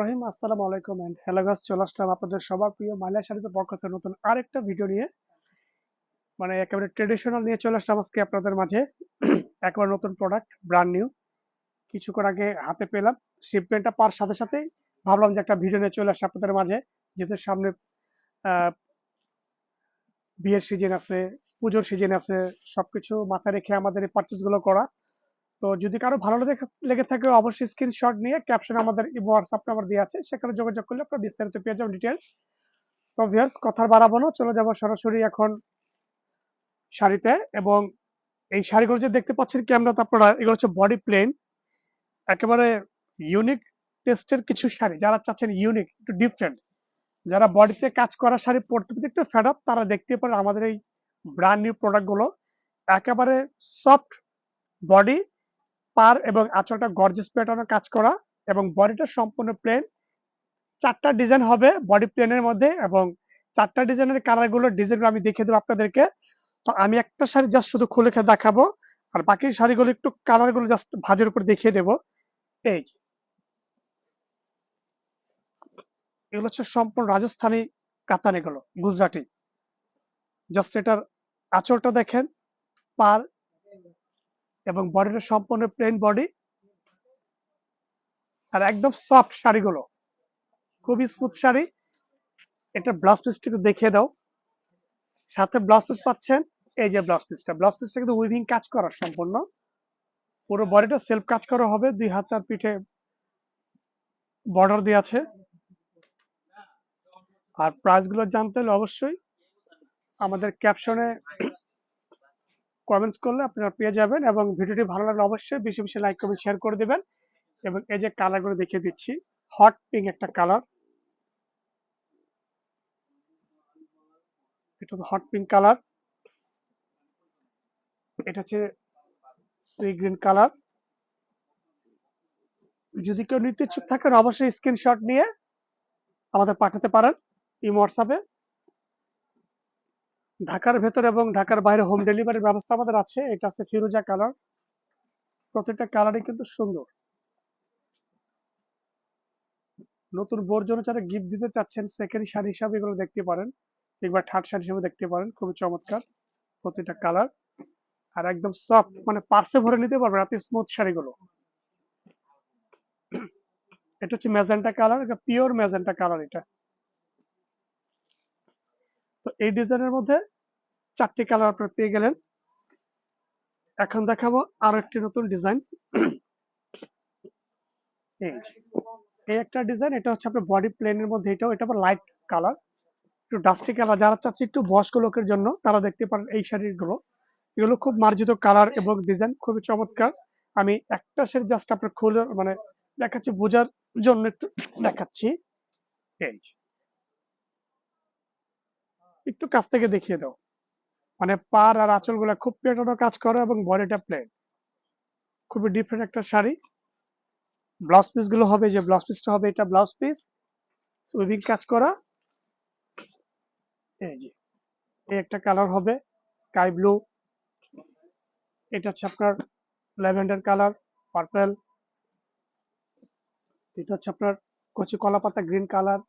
রহিম। আসসালামু আলাইকুম চলে আসলাম আপনাদের সবার প্রিয় নতুন আরেকটা ভিডিও নিয়ে। মানে একেবারে নিয়ে চলে আসলাম আপনাদের মাঝে। একেবারে নতুন প্রোডাক্ট নিউ কিছুক্ষণ আগে হাতে পেলাম সাথে সাথেই ভাবলাম যে একটা ভিডিও নিয়ে চলে আপনাদের মাঝে। সামনে বিয়ের সিজন আছে, পুজোর সিজন আছে, সবকিছু মাথায় রেখে আমাদের এই পার্চেসগুলো করা। তো যদি কারও ভালো লেগে- থাকে অবশ্যই স্ক্রিনশট নিয়ে ক্যাপশন আমাদের হোয়াটসঅ্যাপ নাম্বার দেওয়া আছে, সেখানে যোগাযোগ করলে আপনারা বিস্তারিত পেয়ে যাবেন ডিটেলস তো ভিউয়ার্স কথার বাড়াবো না, চলে যাব সরাসরি এখন শাড়িতে এবং এই শাড়িগুলো যে দেখতে পাচ্ছেন ক্যামেরাতে আপনারা, এগুলো হচ্ছে বডি প্লেন একেবারে ইউনিক টেস্টের কিছু শাড়ি। যারা চাচ্ছেন ইউনিক একটু ডিফারেন্ট যারা বডিতে কাজ করা শাড়ি পরতে একটু ফেড তারা দেখতে পারেন আমাদের এই ব্র্যান্ড নিউ প্রোডাক্টগুলো একেবারে সফট বডি পার এবং আঁচলটা গর্জেস প্যাটার্নের কাজ করা এবং বডিটা সম্পূর্ণ প্লেন চারটা ডিজাইন হবে বডি প্লেনের মধ্যে এবং চারটা ডিজাইনের কালারগুলো ডিজাইনগুলো আমি দেখিয়ে দেবো আপনাদেরকে। তো আমি একটা শাড়ি জাস্ট শুধু খুলে খেয়ে দেখাবো আর বাকি শাড়িগুলো একটু কালারগুলো জাস্ট ভাজের উপর দেখিয়ে দেবো। এই এগুলো হচ্ছে সম্পূর্ণ রাজস্থানী কাতান এগুলো, গুজরাটি। জাস্ট এটার আঁচলটা দেখেন, পার এবং বডিটা সম্পূর্ণ প্লেন বডি আর একদম সফট শাড়িগুলো। খুবই স্মুথ শাড়ি। এটা ব্লাউজ পিসটা একটু দেখিয়ে দাও। সাথে ব্লাউজ পিস পাচ্ছেন? এই যে ব্লাউজ পিসটা ব্লাউজ পিসটা কিন্তু উইভিং কাজ করা সম্পূর্ণ। পুরো বডিটা সেলফ কাজ করা হবে। দুই হাত আর পিঠে বর্ডার দেওয়া আছে। আর প্রাইসগুলো জানতে হলে অবশ্যই আমাদের ক্যাপশনে কমেন্টস করলে আপনারা পেয়ে যাবেন এবং ভিডিওটি ভালো লাগলে অবশ্যই বেশি বেশি লাইক কমেন্ট শেয়ার করে দেবেন। এবং এই যে কালারগুলো দেখিয়ে দিচ্ছি হট পিঙ্ক একটা কালার এটা হচ্ছে হট পিঙ্ক কালার এটা হচ্ছে সি গ্রিন কালার যদি কেউ নিতে ইচ্ছুক থাকেন, অবশ্যই স্ক্রিনশট নিয়ে আমাদের পাঠাতে পারেন। এই হোয়াটসঅ্যাপে ঢাকার ভেতর এবং ঢাকার বাইরে হোম ডেলিভারির ব্যবস্থা আমাদের আছে। এটা আছে ফিরোজা কালার প্রত্যেকটা কালারই কিন্তু সুন্দর। নতুন বোর জন্য যারা গিফট দিতে চাচ্ছেন সেকেন্ড শাড়ি হিসাবে এগুলো দেখতে পারেন। একবার থার্ড শাড়ি হিসেবে দেখতে পারেন, খুবই চমৎকার প্রতিটা কালার আর একদম সফট মানে পার্সে ভরে নিতে পারবেন আপনি স্মুথ শাড়িগুলো। এটা হচ্ছে ম্যাজেন্টা কালার এটা পিওর ম্যাজেন্টা কালার এটা। তো এই ডিজাইনের মধ্যে চারটি কালার আপনারা পেয়ে গেলেন। এখন দেখাবো আরও একটি নতুন ডিজাইন এই একটা ডিজাইন এটা হচ্ছে আপনার বডি প্লেনের মধ্যে, এটাও, এটা আবার লাইট কালার একটু ডাস্টি কালার যারা চাচ্ছে একটু বয়স্ক লোকের জন্য, তারা দেখতে পারেন এই শাড়িগুলো। এগুলো খুব মার্জিত কালার এবং ডিজাইন খুবই চমৎকার। আমি একটা শাড়ি জাস্ট আপনার খুলে মানে দেখাচ্ছি, বোঝার জন্য একটু দেখাচ্ছি। এই। একটু কাছ থেকে দেখিয়ে দাও। মানে পার আর আঁচলগুলা খুব পেটানো কাজ করে এবং বডিটা প্লেন খুবই ডিফারেন্ট একটা শাড়ি। ব্লাউজ পিসগুলো হবে, যে ব্লাউজ পিসটা হবে, এটা ব্লাউজ পিস উইভিং কাজ করা। এই যে, এই একটা কালার হবে স্কাই ব্লু এটা হচ্ছে আপনার ল্যাভেন্ডার কালার পার্পল এটা হচ্ছে আপনার কচি কলা পাতা গ্রিন কালার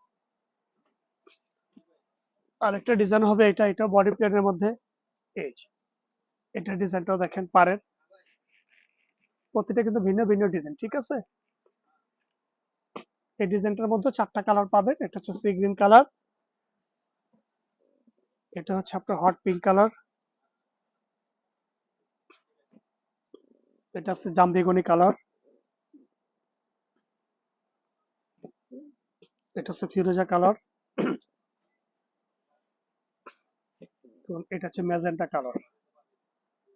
আরেকটা ডিজাইন হবে এটা এটা বডি প্লেনের মধ্যে। এই এটা ডিজাইনটাও দেখেন পারের প্রতিটা কিন্তু ভিন্ন ভিন্ন ডিজাইন ঠিক আছে? এই ডিজাইনটার মধ্যে চারটা কালার পাবেন, এটা হচ্ছে সি গ্রিন কালার এটা হচ্ছে আপনার হট পিঙ্ক কালার এটা হচ্ছে জামবেগুনি কালার এটা হচ্ছে ফিরোজা কালার এবং এটা হচ্ছে ম্যাজেন্টা কালার।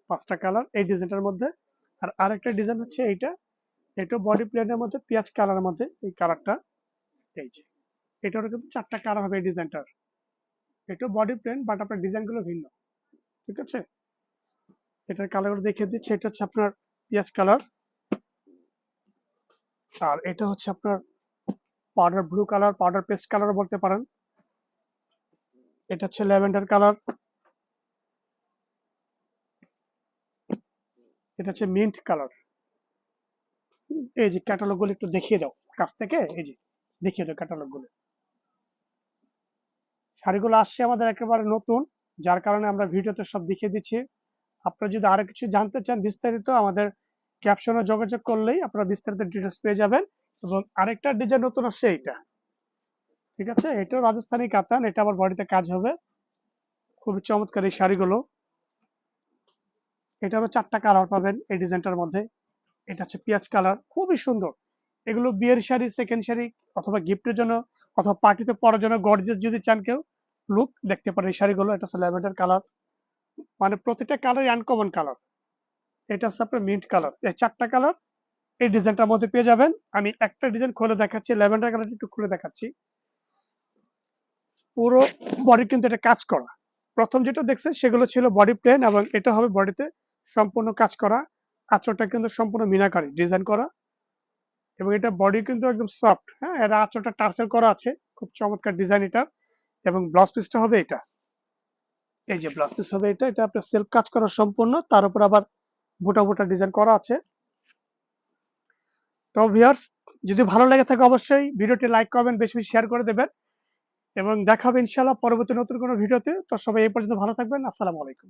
পাঁচটা কালার এই ডিজাইনটার মধ্যে। আর আরেকটা ডিজাইন হচ্ছে এইটা। এটা বডি প্লেনের মধ্যে, পেঁয়াজ কালারের মধ্যে এই কালারটা। এই যে এটারও কিন্তু চারটা কালার হবে এই ডিজাইনটার। এটা বডি প্লেন বাট আপনার ডিজাইনগুলো ভিন্ন। ঠিক আছে? এটার কালারগুলো দেখিয়ে দিচ্ছি। এটা হচ্ছে আপনার পেঁয়াজ কালার। আর এটা হচ্ছে আপনার powder blue colour powder paste কালারও বলতে পারেন। এটা হচ্ছে ল্যাভেন্ডার কালার। এটা হচ্ছে মিন্ট কালার এই যে ক্যাটালগগুলো একটু দেখিয়ে দাও, কাছ থেকে, এই যে, দেখিয়ে দাও ক্যাটালগগুলো। শাড়িগুলো আসছে আমাদের একেবারে নতুন, যার কারণে আমরা ভিডিওতে সব দেখিয়ে দিচ্ছি। আপনারা যদি আরও কিছু জানতে চান, বিস্তারিত আমাদের ক্যাপশনে যোগাযোগ করলেই আপনারা বিস্তারিত ডিটেলস পেয়ে যাবেন। এবং আরেকটা ডিজাইন নতুন আসছে এইটা। ঠিক আছে? এটাও রাজস্থানী কাতান, এটা আবার বডিতে কাজ হবে। খুবই চমৎকার এই শাড়িগুলো। এটারও চারটা কালার পাবেন এই ডিজাইনটার মধ্যে। এটা হচ্ছে পেঁয়াজ কালার খুবই সুন্দর। এগুলো বিয়ের শাড়ি সেকেন্ড শাড়ি অথবা গিফটের জন্য অথবা পার্টিতে পরার জন্য গর্জেস যদি চান কেউ লুক দেখতে পারেন এই শাড়িগুলো। এটা হচ্ছে ল্যাভেন্ডার কালার মানে প্রতিটা কালারই আনকমন কালার এটা হচ্ছে আপনার মিন্ট কালার এই চারটা কালার এই ডিজাইনটার মধ্যে পেয়ে যাবেন। আমি একটা ডিজাইন খুলে দেখাচ্ছি ল্যাভেন্ডার কালার একটু খুলে দেখাচ্ছি। পুরো বডি কিন্তু এটা কাজ করা। প্রথম যেটা দেখছেন সেগুলো ছিল বডি প্লেন এবং এটা হবে বডিতে সম্পূর্ণ কাজ করা, আঁচলটা কিন্তু সম্পূর্ণ মিনাকারি ডিজাইন করা এবং এটা বডি কিন্তু একদম সফট হ্যাঁ? এটা আঁচলটা টার্সেল করা আছে, খুব চমৎকার ডিজাইন এটা এবং ব্লাউজ পিসটা হবে এটা। এই যে ব্লাউজ পিস হবে এটা এটা আপনার সেলফ কাজ করা সম্পূর্ণ, তার উপর আবার বোটা ভোটা ডিজাইন করা আছে। তো ভিউয়ার্স যদি ভালো লেগে থাকে অবশ্যই ভিডিওটি লাইক করবেন বেশি বেশি শেয়ার করে দেবেন এবং দেখাবে ইনশাআল্লাহ পরবর্তী নতুন কোনো ভিডিওতে। তো সবাই এই পর্যন্ত ভালো থাকবেন, আসসালামু আলাইকুম।